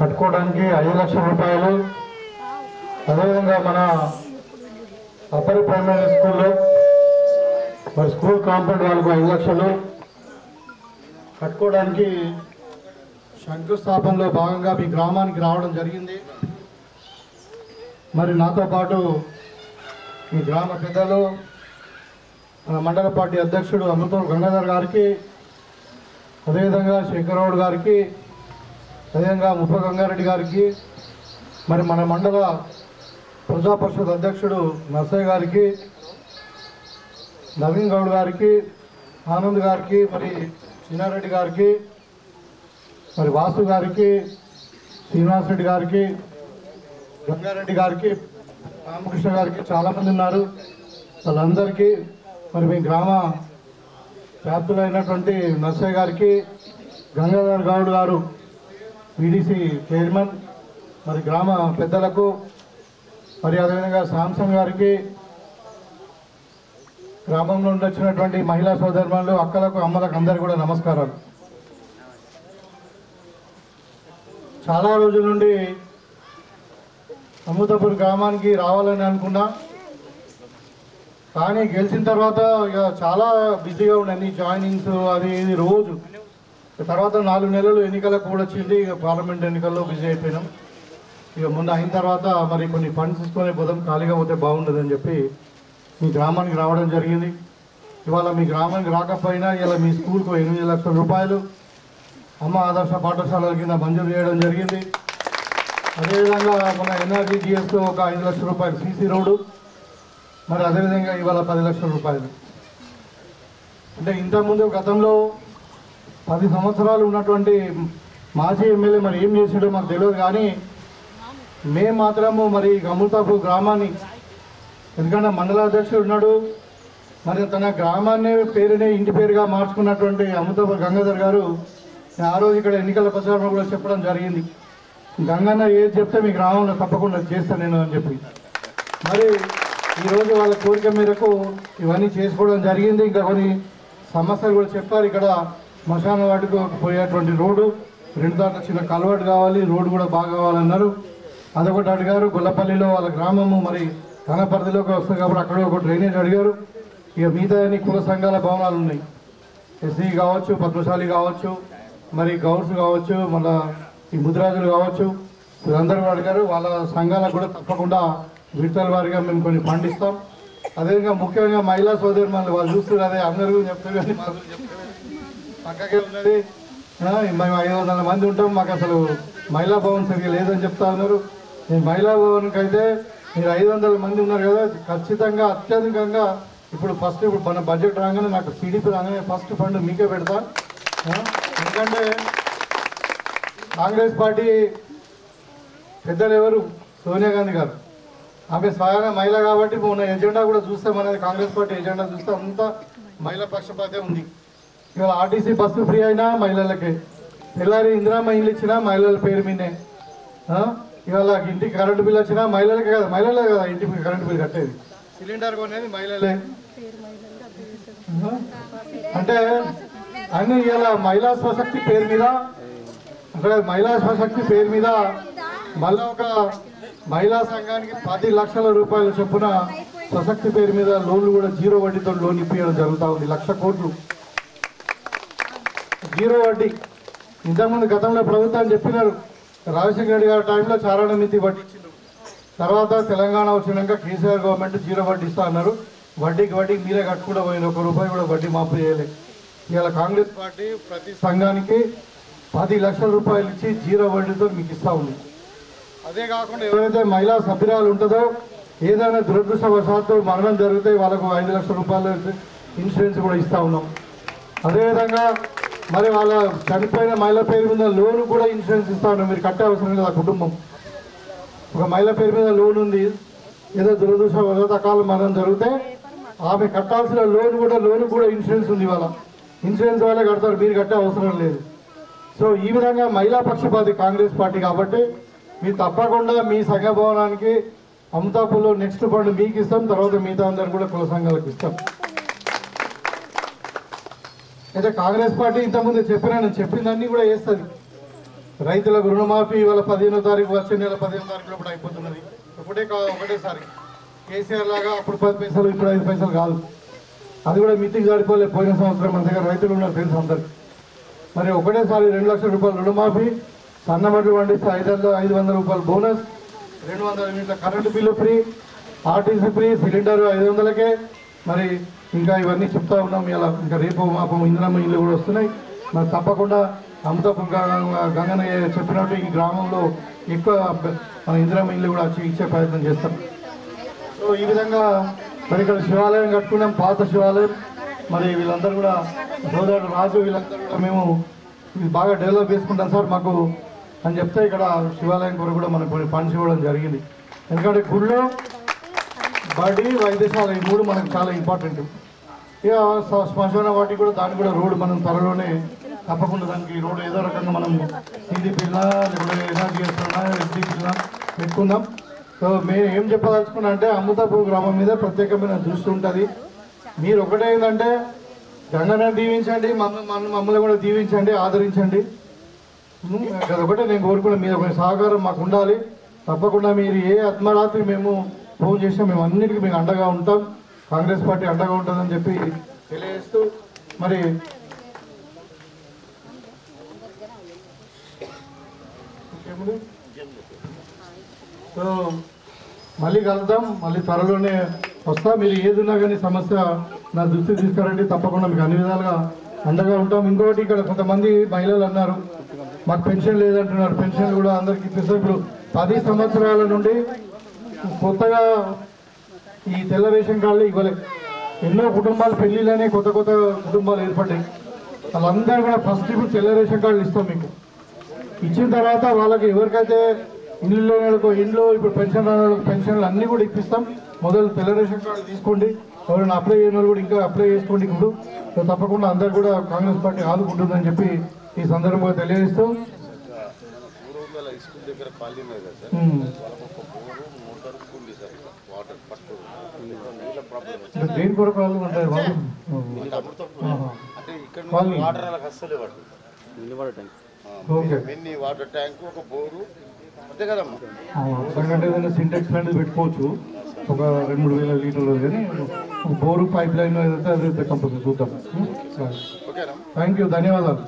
కట్టుకోవడానికి ఐదు లక్షల రూపాయలు. అదేవిధంగా మన అప్పర్ ప్రైమరీ స్కూల్లో మరి స్కూల్ కాంపౌండ్ వాళ్ళకు ఐదు లక్షలు. కట్టుకోవడానికి శంకుస్థాపనలో భాగంగా మీ గ్రామానికి రావడం జరిగింది. మరి నాతో పాటు మీ గ్రామ పెద్దలు మన మండల పార్టీ అధ్యక్షుడు అమృతం గంగాధర్ గారికి అదేవిధంగా శంకరరావు గారికి అదేవిధంగా ముప్ప గంగారెడ్డి గారికి మరి మన మండల ప్రజా పరిషత్ అధ్యక్షుడు నర్సయ్య గారికి నవీన్ గౌడ్ గారికి ఆనంద్ గారికి మరి చిన్నారెడ్డి గారికి మరి వాసు గారికి శ్రీనివాస్ రెడ్డి గారికి గంగారెడ్డి గారికి రామకృష్ణ గారికి చాలామంది ఉన్నారు. వాళ్ళందరికీ మరి మీ గ్రామ వ్యాప్తులైనటువంటి నర్సయ్య గారికి గంగాధర్ గౌడ్ గారు వీడీసీ చైర్మన్ మరి గ్రామ పెద్దలకు మరి అదేవిధంగా శాంసంగ్ గారికి గ్రామంలో ఉండొచ్చినటువంటి వచ్చినటువంటి మహిళా సోదరులు అక్కలకు అమ్మలకు అందరు కూడా నమస్కారాలు. చాలా రోజుల నుండి అమృతపూర్ గ్రామానికి రావాలని అనుకున్నా. కానీ గెలిచిన తర్వాత ఇక చాలా బిజీగా ఉండండి జాయినింగ్స్ అది ఇది రోజు. తర్వాత నాలుగు నెలలు ఎన్నికలకు కూడా వచ్చింది ఇక పార్లమెంట్ ఎన్నికల్లో బిజీ అయిపోయినాం. ఇక ముందు అయిన తర్వాత మరి కొన్ని ఫండ్స్ తీసుకొని పోదాం ఖాళీగా పోతే బాగుండదని చెప్పి మీ గ్రామానికి రావడం జరిగింది. ఇవాళ మీ గ్రామానికి రాకపోయినా ఇలా మీ స్కూల్కు ఎనిమిది లక్షల రూపాయలు అమ్మ ఆదర్శ పాఠశాలల కింద మంజూరు చేయడం జరిగింది. అదేవిధంగా మన ఎన్ఆర్జీజీఎస్తో ఒక ఐదు లక్షల రూపాయలు సీసీ రోడ్డు మరి అదేవిధంగా ఇవాళ పది లక్షల రూపాయలు. అంటే ఇంతకుముందు గతంలో పది సంవత్సరాలు ఉన్నటువంటి మాజీ ఎమ్మెల్యే మరి ఏం చేసాడో మాకు తెలియదు కానీ మేము మాత్రము మరి అమృతాపూర్ గ్రామాన్ని ఎందుకంటే మండలాధ్యక్షుడు ఉన్నాడు. మరి తన గ్రామాన్ని పేరునే ఇంటి పేరుగా మార్చుకున్నటువంటి అమృతాపూర్ గంగాధర్ గారు ఆ రోజు ఇక్కడ ఎన్నికల ప్రచారంలో కూడా చెప్పడం జరిగింది. గంగన్న ఏది చెప్తే మీ గ్రామంలో తప్పకుండా చేస్తాను నేను అని చెప్పి. మరి ఈరోజు వాళ్ళ కోరిక మేరకు ఇవన్నీ చేసుకోవడం జరిగింది. ఇంకా కొన్ని సమస్యలు కూడా చెప్పారు ఇక్కడ. శ్మశాన వాటికి పోయేటువంటి రోడ్డు రెండు దాంట్లో చిన్న కలవాటు కావాలి రోడ్డు కూడా బాగా కావాలన్నారు. అదొకటి అడిగారు గొల్లపల్లిలో వాళ్ళ గ్రామము మరి తన పరిధిలోకి వస్తుంది కాబట్టి అక్కడ ఒక డ్రైనేజ్ అడిగారు. ఇక మిగతా అన్ని కుల సంఘాల భవనాలు ఉన్నాయి. ఎస్సీ కావచ్చు పద్మశాలి కావచ్చు మరి గౌడ్స్ కావచ్చు మళ్ళా ఈ ముద్రాజులు కావచ్చు. వీళ్ళందరూ అడిగారు. వాళ్ళ సంఘాలకు కూడా తప్పకుండా విడతల వారిగా మేము కొన్ని పండిస్తాం. అదేవిధంగా ముఖ్యంగా మహిళా సోదరి మళ్ళీ వాళ్ళు చూస్తున్నారు అదే అందరూ చెప్తారు కానీ మాత్రం చెప్తారు పక్కకే ఉన్నది. మేము ఐదు వందల మంది ఉంటాం. మాకు అసలు మహిళా భవన్ సరిగ్గా లేదని చెప్తా ఉన్నారు. ఈ మహిళా భవన్కి అయితే మీరు ఐదు వందల మంది ఉన్నారు కదా. ఖచ్చితంగా అత్యధికంగా ఇప్పుడు ఫస్ట్ ఇప్పుడు మన బడ్జెట్ రాగానే నాకు టీడీపీ రాగానే ఫస్ట్ ఫండ్ మీకే పెడతా. ఎందుకంటే కాంగ్రెస్ పార్టీ పెద్దలు ఎవరు? సోనియా గాంధీ గారు. ఆమె స్వయంగా మహిళ కాబట్టి మన ఎజెండా కూడా చూస్తే. మనది కాంగ్రెస్ పార్టీ ఎజెండా చూస్తే అంతా మహిళా పక్షపాతే ఉంది. ఇవాళ ఆర్టీసీ బస్సు ఫ్రీ అయినా మహిళలకే. తెల్లారి ఇందిరామ్మ ఇల్లు ఇచ్చినా మహిళల పేరు మీదే? ఇవాళ ఇంటికి కరెంటు బిల్ వచ్చినా మహిళలకే కదా మహిళలే కదా ఇంటికి కరెంటు బిల్ కట్టేది. సిలిండర్ కొనేది మహిళలే? అంటే అన్ని ఇలా మహిళా స్వశక్తి పేరు మీద అంటే మహిళా స్వశక్తి పేరు మీద మళ్ళా ఒక మహిళా సంఘానికి పది లక్షల రూపాయల చొప్పున స్వశక్తి పేరు మీద లోన్లు కూడా జీరో వడ్డీతో లోన్ ఇప్పించడం జరుగుతూ ఉంది లక్ష కోట్లు. జీరో వడ్డీ. ఇంతకుముందు గతంలో ప్రభుత్వం చెప్పినారు రాజశేఖర రెడ్డి గారి టైంలో చారణ నీతి పట్టించిండు తర్వాత తెలంగాణ వచ్చినాక కేసీఆర్ గవర్నమెంట్ జీరో వడ్డీ ఇస్తా అన్నారు. వడ్డీకి వడ్డీకి మీరే కట్టుకుంటూ పోయింది ఒక రూపాయి కూడా వడ్డీ మాపు చేయలేదు ఇవాళ కాంగ్రెస్ పార్టీ ప్రతి సంఘానికి పది లక్షల రూపాయలు ఇచ్చి జీరో వడ్డీతో మీకు ఇస్తా ఉంది. అదే కాకుండా ఎవరైతే మహిళా సభ్యురాలు ఉంటుందో ఏదైనా దురదృష్టవశాత్తు మరణం జరిగితే వాళ్ళకు ఐదు లక్షల రూపాయల ఇన్సూరెన్స్ కూడా ఇస్తా ఉన్నాం. అదేవిధంగా మరి వాళ్ళ చనిపోయిన మహిళ పేరు మీద లోన్ కూడా ఇన్సూరెన్స్ ఇస్తా ఉన్నాం మీరు కట్టే అవసరం లేదు ఆ కుటుంబం. ఒక మహిళ పేరు మీద లోన్ ఉంది. ఏదో దురదృష్టకాలు మరణం జరిగితే ఆమె కట్టాల్సిన లోన్ కూడా లోన్ కూడా ఇన్సూరెన్స్ ఉంది వాళ్ళ ఇన్సూరెన్స్ వాళ్ళే కడతారు. మీరు కట్టే అవసరం లేదు. సో ఈ విధంగా మహిళా పక్షపాతి కాంగ్రెస్ పార్టీ కాబట్టి మీరు తప్పకుండా మీ సంఘ భవనానికి అమితాపూర్లో నెక్స్ట్ ఫండ్ మీకు ఇస్తాం. తర్వాత మిగతా అందరు కూడా కుల సంఘాలకు ఇస్తాం. అయితే కాంగ్రెస్ పార్టీ ఇంతకుముందు చెప్పినా నేను చెప్పిందన్నీ కూడా వేస్తుంది. రైతులకు రుణమాఫీ ఇవాళ పదిహేనో తారీఖు వచ్చే నెల పదిహేనో తారీఖు లోపల అయిపోతున్నది. ఒకటే కా ఒకటేసారి. కేసీఆర్ లాగా అప్పుడు పది పైసలు ఇప్పుడు ఐదు పైసలు కాదు. అది కూడా మితికి దాడిపోలేదు పోయిన సంవత్సరం మన దగ్గర రైతులు ఉన్నారు తెలుసు అందరు మరి ఒకటేసారి రెండు లక్షల రూపాయలు రుణమాఫీ సన్నబడ్లు పండిస్తే ఐదు వందల ఐదు వందల రూపాయలు బోనస్ రెండు వందల యూనిట్ల current bill free RTC free cylinder ఐదు వందలకే మరి ఇంకా ఇవన్నీ చెప్తా ఉన్నాం. ఇలా ఇంకా రేపు మాపం ఇందిరమ్మ ఇల్లు కూడా వస్తున్నాయి. మరి తప్పకుండా అమృతపు గంగన చెప్పినట్టు ఈ గ్రామంలో ఎక్కువ మన ఇందిరమ్మ ఇల్లు కూడా ఇచ్చే ప్రయత్నం చేస్తాం. సో ఈ విధంగా మరి ఇక్కడ శివాలయం కట్టుకున్నాం పాత శివాలయం. మరి వీళ్ళందరూ కూడా సోదరుడు రాజు వీళ్ళందరూ కూడా మేము బాగా డెవలప్ చేసుకుంటాం సార్ మాకు అని చెప్తే ఇక్కడ శివాలయం కొరకు కూడా మనకు ఫండ్స్ ఇవ్వడం జరిగింది. ఎందుకంటే గుళ్ళో బడి వైద్యశాల ఈ మూడు మనకు చాలా ఇంపార్టెంట్ ఇక శ్మశాన వాటికి కూడా దానికి కూడా రోడ్డు మనం త్వరలోనే తప్పకుండా దానికి రోడ్డు ఏదో రకంగా మనం టీడీపీలా లేకపోతే ఎన్ఆర్జీ చేస్తున్నా ఎస్డీపీలా పెట్టుకుందాం. సో మేము ఏం చెప్పదలుచుకున్నా అంటే అమృతాపూర్ గ్రామం మీద ప్రత్యేకమైన దృష్టి ఉంటుంది. మీరు ఒకటే ఏంటంటే గంగను దీవించండి మమ్మల్ని మమ్మల్ని కూడా దీవించండి ఆదరించండి. అది అదొకటే నేను కోరుకున్న మీరు ఒక సహకారం మాకు ఉండాలి. తప్పకుండా మీరు ఏ ఆత్మరాత్రి మేము ఫోన్ చేసినా మేము అన్నిటికీ మీకు అండగా ఉంటాం. కాంగ్రెస్ పార్టీ అండగా ఉంటుందని చెప్పి తెలియజేస్తూ మరి సో మళ్ళీ కలుద్దాం. మళ్ళీ త్వరలోనే వస్తా. మీరు ఏదున్నా కానీ సమస్య నా దృష్టికి తీసుకురండి. తప్పకుండా మీకు అన్ని విధాలుగా అండగా ఉంటాం. ఇంకొకటి ఇక్కడ కొంతమంది మహిళలు అన్నారు మాకు పెన్షన్ లేదంటున్నారు. పెన్షన్ కూడా అందరికి ఇప్పిస్తాం ఇప్పుడు పది సంవత్సరాల నుండి కొత్తగా ఈ తెల్ల రేషన్ కార్డులు ఇవ్వలేదు ఎన్నో కుటుంబాలు పెళ్ళిలోనే కొత్త కొత్త కుటుంబాలు ఏర్పడ్డాయి. వాళ్ళందరూ కూడా ఫస్ట్ ఇప్పుడు తెల్ల రేషన్ కార్డులు ఇస్తాం మీకు. ఇచ్చిన తర్వాత వాళ్ళకి ఎవరికైతే ఇల్లు లేని వాళ్ళకు ఇండ్లు ఇప్పుడు పెన్షన్ రాని వాళ్ళకి పెన్షన్లు అన్నీ కూడా ఇప్పిస్తాం. మొదలు తెల్ల రేషన్ కార్డు తీసుకోండి. ఎవరైనా అప్లై చేయని వాళ్ళు కూడా ఇంకా అప్లై చేసుకోండి ఇప్పుడు. తప్పకుండా అందరు కూడా కాంగ్రెస్ పార్టీ ఆదుకుంటుందని చెప్పి ఈ సందర్భంగా తెలియజేస్తూ దేని కొరకు వాళ్ళు అంటే ఇక్కడ నుంచి వాటర్ వాళ్ళకి అస్సలే పట్టు ఓకే. మిన్ని వాటర్ ట్యాంక్ ఒక బోరు అంతే కదమ్మా. ఎందుకంటే ఏదైనా సింటెక్స్ లాంటిది పెట్టుకోవచ్చు. ఒక రెండు మూడు వేల లీటర్లు కానీ బోరు పైప్ లైన్ ఏదైతే అదైతే కంపల్సరీ చూద్దాం. ఓకేనా? థ్యాంక్ యూ ధన్యవాదాలు.